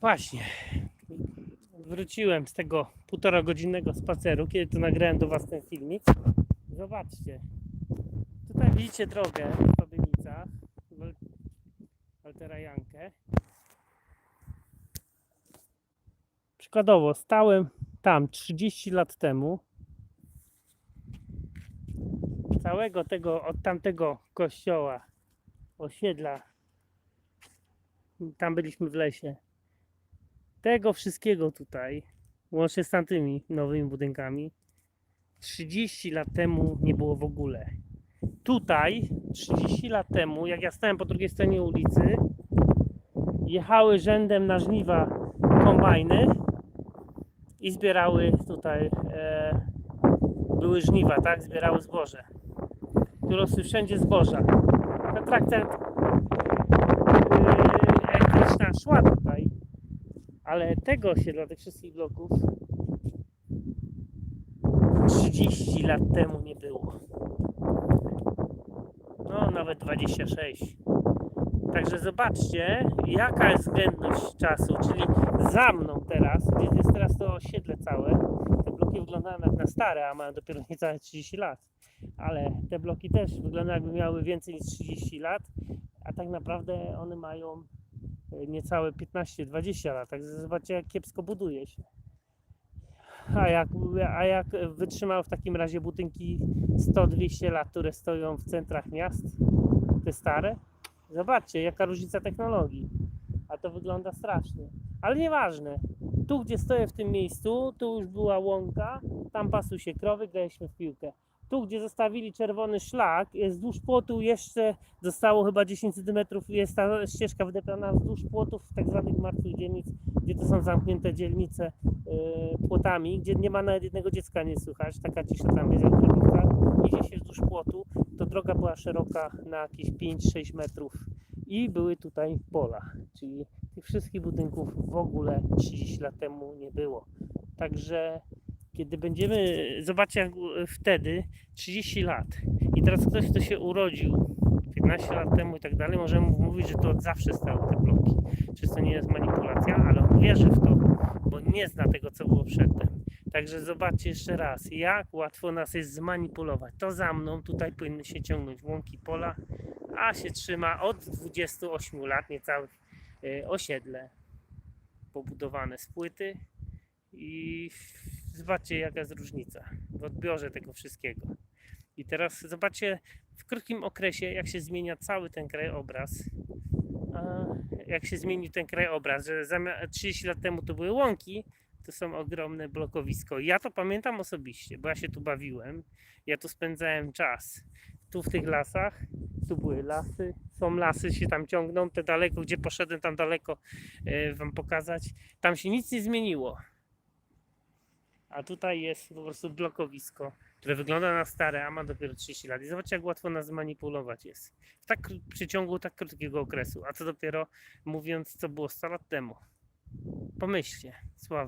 Właśnie. Wróciłem z tego półtora godzinnego spaceru, kiedy to nagrałem do Was ten filmik. Zobaczcie. Tutaj widzicie drogę w Babienicach. Wal- Waltera Jankę. Przykładowo, stałem tam 30 lat temu. Całego tego, od tamtego kościoła, osiedla, tam byliśmy w lesie. Tego wszystkiego tutaj, łącznie z tamtymi nowymi budynkami, 30 lat temu nie było w ogóle. Tutaj, 30 lat temu, jak ja stałem po drugiej stronie ulicy, jechały rzędem na żniwa kombajny i zbierały tutaj, e, były żniwa, tak? Zbierały zboże. Tu rosły wszędzie zboża. Ta yy, elektryczna szła tutaj, ale tego osiedla, tych wszystkich bloków 30 lat temu nie było. No, nawet 26. Także zobaczcie, jaka jest względność czasu, czyli za mną teraz, gdzie jest teraz to osiedle całe. Te bloki wyglądają jak na stare, a mają dopiero niecałe 30 lat. Ale te bloki też wyglądają jakby miały więcej niż 30 lat, a tak naprawdę one mają niecałe 15-20 lat. Także zobaczcie, jak kiepsko buduje się. A jak, a jak wytrzymały w takim razie budynki 100-200 lat, które stoją w centrach miast, te stare? Zobaczcie, jaka różnica technologii. A to wygląda strasznie. Ale nieważne. Tu, gdzie stoję w tym miejscu, tu już była łąka, tam pasły się krowy, graliśmy w piłkę. Tu, gdzie zostawili czerwony szlak, wzdłuż płotu jeszcze zostało chyba 10 cm, jest ta ścieżka wydeptana wzdłuż płotów tak zwanych martwych dzielnic, gdzie to są zamknięte dzielnice yy, płotami, gdzie nie ma nawet jednego dziecka nie słychać, taka cisza tam jest jak. Idzie się wzdłuż płotu, to droga była szeroka na jakieś 5-6 metrów i były tutaj pola, czyli tych wszystkich budynków w ogóle 30 lat temu nie było. Także kiedy będziemy, zobaczcie jak wtedy 30 lat i teraz ktoś, kto się urodził 15 lat temu i tak dalej, możemy mówić, że to od zawsze stały te bloki. Czy to nie jest manipulacja, ale on wierzy w to, bo nie zna tego, co było przedtem. Także zobaczcie jeszcze raz, jak łatwo nas jest zmanipulować. To za mną tutaj powinny się ciągnąć łąki pola, a się trzyma od 28 lat niecałych y, osiedle pobudowane z płyty i zobaczcie jaka jest różnica w odbiorze tego wszystkiego. I teraz zobaczcie w krótkim okresie jak się zmienia cały ten krajobraz. A jak się zmienił ten krajobraz, że zamiast 30 lat temu to były łąki, to są ogromne blokowisko. Ja to pamiętam osobiście, bo ja się tu bawiłem, ja tu spędzałem czas. Tu w tych lasach, tu były lasy, są lasy, się tam ciągną, te daleko, gdzie poszedłem tam daleko e, wam pokazać. Tam się nic nie zmieniło. A tutaj jest po prostu blokowisko, które wygląda na stare, a ma dopiero 30 lat. I zobaczcie, jak łatwo nas zmanipulować jest. W tak przeciągu tak krótkiego okresu. A co dopiero mówiąc, co było 100 lat temu. Pomyślcie, sława.